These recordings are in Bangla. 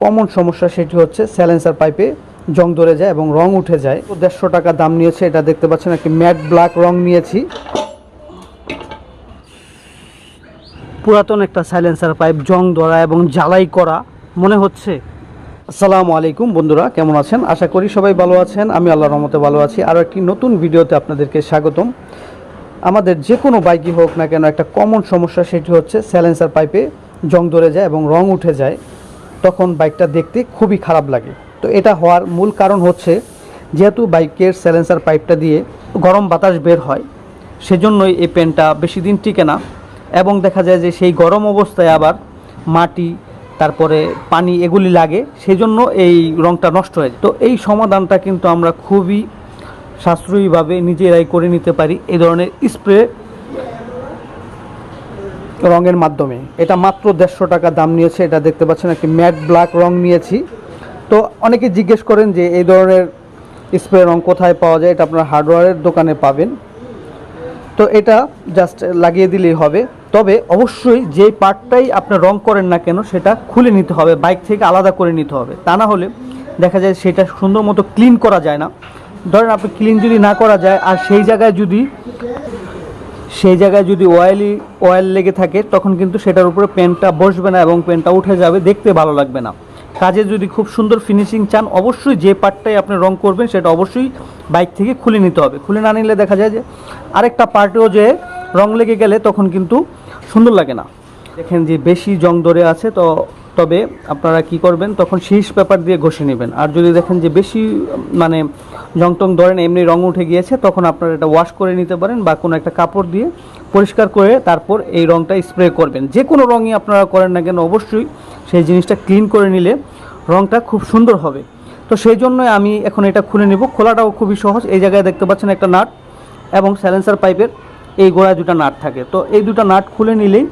কমন সমস্যা সেটি হচ্ছে স্যালেন্সার পাইপে জং ধরে যায় এবং রং উঠে যায়। তো দেড়শো টাকা দাম নিয়েছে, এটা দেখতে পাচ্ছেন, একটি ম্যাট ব্ল্যাক রং নিয়েছি। পুরাতন একটা সাইলেন্সার পাইপ জং ধরা এবং জ্বালাই করা, মনে হচ্ছে। আসসালামু আলাইকুম বন্ধুরা, কেমন আছেন? আশা করি সবাই ভালো আছেন, আমি আল্লাহর রহমতে ভালো আছি। আরও একটি নতুন ভিডিওতে আপনাদেরকে স্বাগতম। আমাদের যে কোনো বাইকই হোক না কেন, একটা কমন সমস্যা সেটি হচ্ছে স্যালেন্সার পাইপে জং ধরে যায় এবং রং উঠে যায়। তখন বাইকটা দেখতে খুবই খারাপ লাগে। তো এটা হওয়ার মূল কারণ হচ্ছে, যেহেতু বাইকের স্যালেন্সার পাইপটা দিয়ে গরম বাতাস বের হয়, সেজন্যই এই পেনটা বেশি দিন টিকে না এবং দেখা যায় যে সেই গরম অবস্থায় আবার মাটি, তারপরে পানি এগুলি লাগে, সেজন্য এই রংটা নষ্ট হয়ে। যায় তো এই সমাধানটা কিন্তু আমরা খুবই সাশ্রয়ীভাবে নিজেরাই করে নিতে পারি এই ধরনের স্প্রে রঙের মাধ্যমে। এটা মাত্র দেড়শো টাকা দাম নিয়েছে, এটা দেখতে পাচ্ছেন একটি ম্যাট ব্ল্যাক রং নিয়েছি। তো অনেকে জিজ্ঞেস করেন যে এই ধরনের স্প্রে রং কোথায় পাওয়া যায়, এটা আপনার হার্ডওয়্যারের দোকানে পাবেন। তো এটা জাস্ট লাগিয়ে দিলেই হবে। তবে অবশ্যই যে পার্টটাই আপনি রং করেন না কেন, সেটা খুলে নিতে হবে, বাইক থেকে আলাদা করে নিতে হবে। তা না হলে দেখা যায় সেটা সুন্দর মতো ক্লিন করা যায় না। ধরেন আপনি ক্লিন যদি না করা যায়, আর সেই জায়গায় যদি সেই জায়গায় যদি অয়েলি অয়েল লেগে থাকে, তখন কিন্তু সেটার উপরে পেনটা বসবে না এবং পেনটা উঠে যাবে, দেখতে ভালো লাগবে না। কাজে যদি খুব সুন্দর ফিনিশিং চান, অবশ্যই যে পার্টটাই আপনি রং করবেন, সেটা অবশ্যই বাইক থেকে খুলে নিতে হবে। খুলে না নিলে দেখা যায় যে আরেকটা পার্টেও যে রং লেগে গেলে তখন কিন্তু সুন্দর লাগে না। দেখেন যে বেশি জং ধরে আছে, তো তবে আপনারা কি করবেন, তখন শীষ পেপার দিয়ে ঘষে নেবেন। আর যদি দেখেন যে বেশি মানে জং টং ধরেন এমনি রং উঠে গিয়েছে, তখন আপনারা এটা ওয়াশ করে নিতে পারেন বা কোনো একটা কাপড় দিয়ে পরিষ্কার করে তারপর এই রংটা স্প্রে করবেন। যে কোনো রঙই আপনারা করেন না কেন, অবশ্যই সেই জিনিসটা ক্লিন করে নিলে রংটা খুব সুন্দর হবে। তো সেই জন্য আমি এখন এটা খুলে নেব। খোলাটাও খুবই সহজ। এই জায়গায় দেখতে পাচ্ছেন একটা নাট এবং স্যালেন্সার পাইপের এই গোড়ায় দুটো নাট থাকে। তো এই দুটো নাট খুলে নিলেই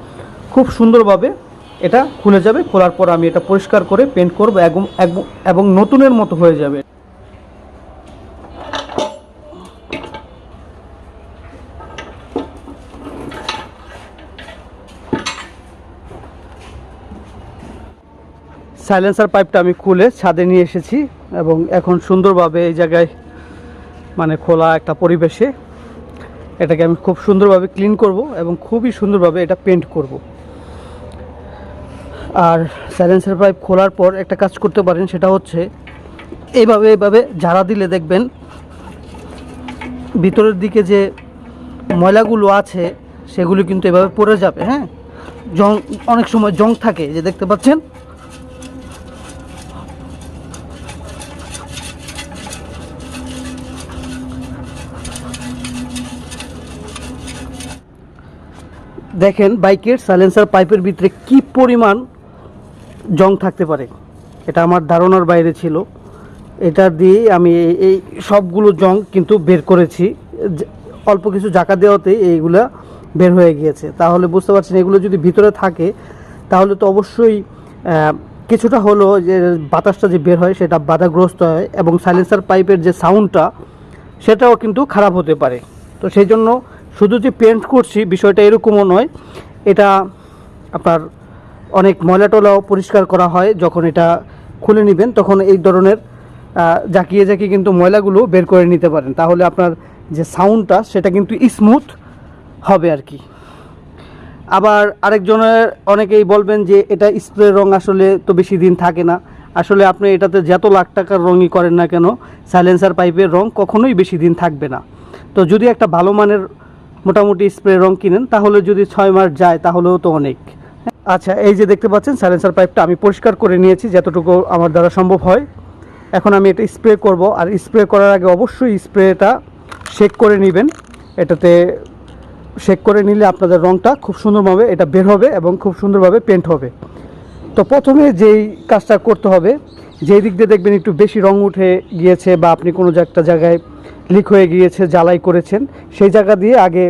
খুব সুন্দরভাবে এটা খুলে যাবে, খোলার পর আমি এটা পরিষ্কার করে পেন্ট করব এবং, এবং- নতুনের মতো হয়ে যাবে। সাইলেন্সার পাইপটা আমি খুলে ছাদে নিয়ে এসেছি এবং এখন সুন্দরভাবে এই জায়গায় মানে খোলা একটা পরিবেশে এটাকে আমি খুব সুন্দরভাবে ক্লিন করব এবং খুবই সুন্দরভাবে এটা পেন্ট করব। আর সাইলেন্সার পাইপ খোলার পর একটা কাজ করতে পারেন, সেটা হচ্ছে এইভাবে এইভাবে ঝাড়া দিলে দেখবেন ভিতরের দিকে যে ময়লাগুলো আছে, সেগুলো কিন্তু এভাবে পড়ে যাবে হ্যাঁ? জং, অনেক সময় জং থাকে যে দেখতে পাচ্ছেন? দেখেন বাইকের সাইলেন্সার পাইপের ভিতরে কি পরিমাণ জং থাকতে পারে। এটা আমার ধারণার বাইরে ছিল। এটা দিয়ে আমি এই- সবগুলো জং কিন্তু বের করেছি। অল্প কিছু জাকা দেওয়াতেই এইগুলা বের হয়ে গিয়েছে। তাহলে বুঝতে পারছেন, এগুলো যদি ভিতরে থাকে, তাহলে তো অবশ্যই কিছুটা হলো যে বাতাসটা যে বের হয় সেটা বাধাগ্রস্ত হয় এবং সাইলেন্সার পাইপের যে সাউন্ডটা, সেটাও কিন্তু খারাপ হতে পারে। তো সেই জন্য শুধু যে পেন্ট করছি বিষয়টা এরকমও নয়, এটা আপনার অনেক ময়লা টলাও পরিষ্কার করা হয় যখন এটা খুলে নেবেন, তখন এই ধরনের জাকিয়ে জাকিয়ে কিন্তু ময়লাগুলো বের করে নিতে পারেন। তাহলে আপনার যে সাউন্ডটা, সেটা কিন্তু স্মুথ হবে আর কি। আবার আরেকজনের অনেকেই বলবেন যে, এটা স্প্রে রং আসলে তো বেশি দিন থাকে না। আসলে আপনি এটাতে যত লাখ টাকার রঙই করেন না কেন সাইলেন্সার পাইপের রং কখনোই বেশি দিন থাকবে না। তো যদি একটা ভালো মানের মোটামুটি স্প্রে রং কিনেন, তাহলে যদি ছয় মাস যায়, তাহলেও তো অনেক। আচ্ছা এই যে দেখতে পাচ্ছেন সাইলেন্সার পাইপটা আমি পরিষ্কার করে নিয়েছি যতটুকু আমার দ্বারা সম্ভব হয়। এখন আমি এটা স্প্রে করব, আর স্প্রে করার আগে অবশ্যই স্প্রেটা শেক করে নেবেন। এটাতে শেক করে নিলে আপনাদের রংটা খুব সুন্দরভাবে এটা বের হবে এবং খুব সুন্দরভাবে পেন্ট হবে। তো প্রথমে যেই কাজটা করতে হবে, যেই দিক দিয়ে দেখবেন একটু বেশি রং উঠে গিয়েছে বা আপনি কোনো একটা জায়গায় লিক হয়ে গিয়েছে, জ্বালাই করেছেন, সেই জায়গা দিয়ে আগে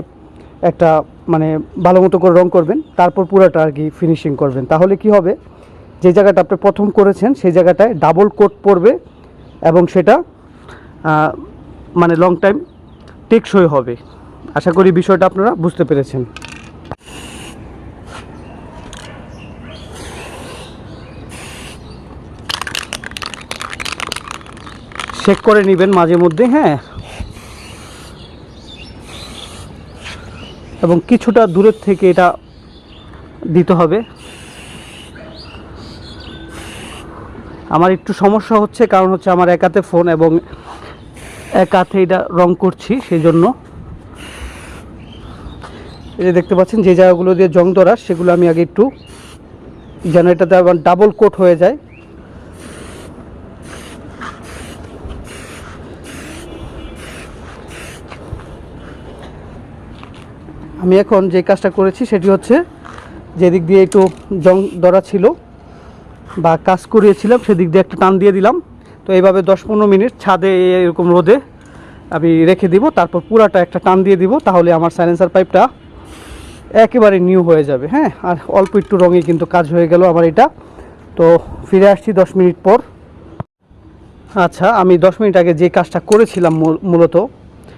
একটা মানে ভালো মতো করে রং করবেন, তারপর পুরোটা আর কি ফিনিশিং করবেন। তাহলে কি হবে? যে জায়গাটা আপনি প্রথম করেছেন, সেই জায়গাটায় ডাবল কোট পড়বে এবং সেটা মানে লং টাইম টেকসই হবে। আশা করি বিষয়টা আপনারা বুঝতে পেরেছেন। চেক করে নেবেন মাঝে মধ্যে হ্যাঁ। এবং কিছুটা দূরের থেকে এটা দিতে হবে। আমার একটু সমস্যা হচ্ছে, কারণ হচ্ছে আমার একাতে ফোন এবং এক হাতে এটা রং করছি সেই জন্য এই যে দেখতে পাচ্ছেন, যে জায়গাগুলো দিয়ে জং ধরা, সেগুলো আমি আগে একটু যেন এটাতে আবার ডাবল কোট হয়ে যায়। আমি এখন যে কাজটা করেছি সেটি হচ্ছে যেদিক দিয়ে একটু জং ধরা ছিল বা কাজ করিয়েছিলাম, সেদিক দিয়ে একটা টান দিয়ে দিলাম। তো এইভাবে দশ পনেরো মিনিট ছাদে এরকম রোদে আমি রেখে দিব, তারপর পুরাটা একটা টান দিয়ে দিব, তাহলে আমার সাইলেন্সার পাইপটা একেবারে নিউ হয়ে যাবে। হ্যাঁ আর অল্প একটু রঙে কিন্তু কাজ হয়ে গেল আমার এটা। তো ফিরে আসছি দশ মিনিট পর। আচ্ছা আমি দশ মিনিট আগে যে কাজটা করেছিলাম মূল- মূলত,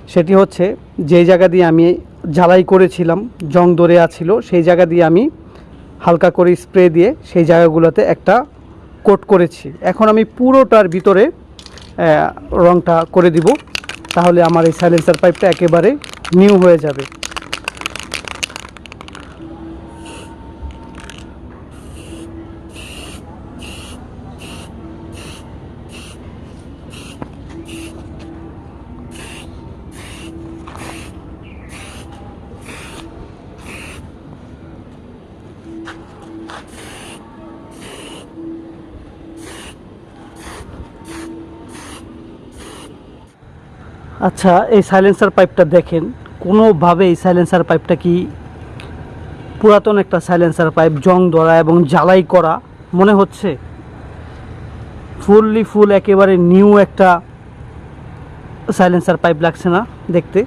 সেটি হচ্ছে যেই জায়গা দিয়ে আমি ঝালাই করেছিলাম, জং ধরে আছিল সেই জায়গা দিয়ে আমি হালকা করে স্প্রে দিয়ে সেই জায়গাগুলোতে একটা কোট করেছি। এখন আমি পুরোটার ভিতরে রংটা করে দিব, তাহলে আমার এই সাইলেন্সার পাইপটা একেবারে নিউ হয়ে যাবে। আচ্ছা এই সাইলেন্সার পাইপটা দেখেন। কোনোভাবে এই সাইলেন্সার পাইপটা কি পুরাতন একটা সাইলেন্সার পাইপ জং ধরা এবং জ্বালাই করা? মনে হচ্ছে? ফুললি ফুল, একেবারে নিউ একটা সাইলেন্সার পাইপ লাগছে না দেখতে?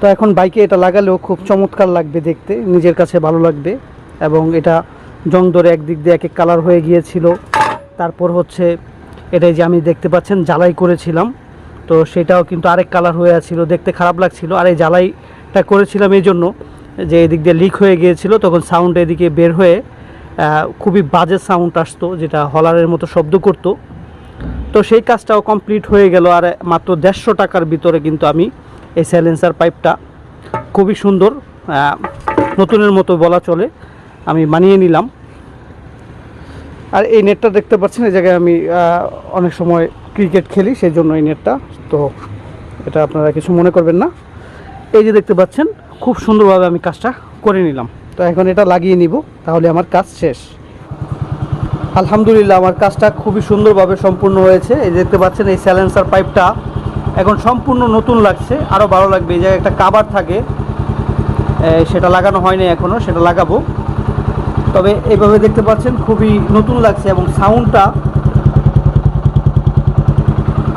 তো এখন বাইকে এটা লাগালেও খুব চমৎকার লাগবে দেখতে, নিজের কাছে ভালো লাগবে। এবং এটা জং ধরে একদিক দিয়ে এক এক কালার হয়ে গিয়েছিল। তারপর হচ্ছে এটাই যে আমি দেখতে পাচ্ছেন, জ্বালাই করেছিলাম। তো সেটাও কিন্তু আরেক কালার হয়ে আছিল, দেখতে খারাপ লাগছিল। আর এই জ্বালাইটা করেছিলাম এই জন্য যে এদিক দিয়ে লিক হয়ে গিয়েছিল, তখন সাউন্ড এদিকে বের হয়ে খুবই বাজে সাউন্ড আসতো, যেটা হলারের মতো শব্দ করতো। তো সেই কাজটাও কমপ্লিট হয়ে গেল, আর মাত্র দেড়শো টাকার ভিতরে কিন্তু আমি এই সাইলেন্সার পাইপটা খুবই সুন্দর নতুনের মতো বলা চলে, আমি মানিয়ে নিলাম। আর এই নেটটা দেখতে পাচ্ছেন, এই জায়গায় আমি অনেক সময় ক্রিকেট খেলি সেই জন্য এই নেটটা। তো এটা আপনারা কিছু মনে করবেন না। এই যে দেখতে পাচ্ছেন, খুব সুন্দরভাবে আমি কাজটা করে নিলাম। তো এখন এটা লাগিয়ে নিব, তাহলে আমার কাজ শেষ। আলহামদুলিল্লাহ, আমার কাজটা খুবই সুন্দরভাবে সম্পূর্ণ হয়েছে। এই দেখতে পাচ্ছেন, এই স্যালেন্সার পাইপটা এখন সম্পূর্ণ নতুন লাগছে, আরও ভালো লাগবে। এই জায়গায় একটা কাবার থাকে। সেটা লাগানো হয়নি এখনও সেটা লাগাবো। তবে এভাবে দেখতে পাচ্ছেন খুবই নতুন লাগছে এবং সাউন্ডটা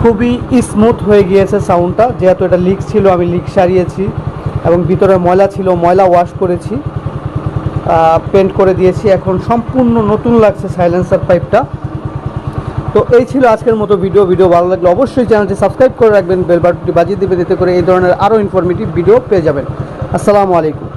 খুবই স্মুথ হয়ে গিয়েছে সাউন্ডটা। যেহেতু এটা লিক ছিল, আমি লিক সারিয়েছি এবং ভিতরে ময়লা ছিল, ময়লা ওয়াশ করেছি পেন্ট করে দিয়েছি। এখন সম্পূর্ণ নতুন লাগছে সাইলেন্সার পাইপটা তো এই ছিল আজকের মতো ভিডিও ভিডিও ভালো লাগলে অবশ্যই চ্যানেলটি সাবস্ক্রাইব করে রাখবেন বেল বাটনটি বাজিয়ে দিবেন, এতে করে এই ধরনের আরও ইনফরমেটিভ ভিডিও পেয়ে যাবেন। আসসালামু আলাইকুম।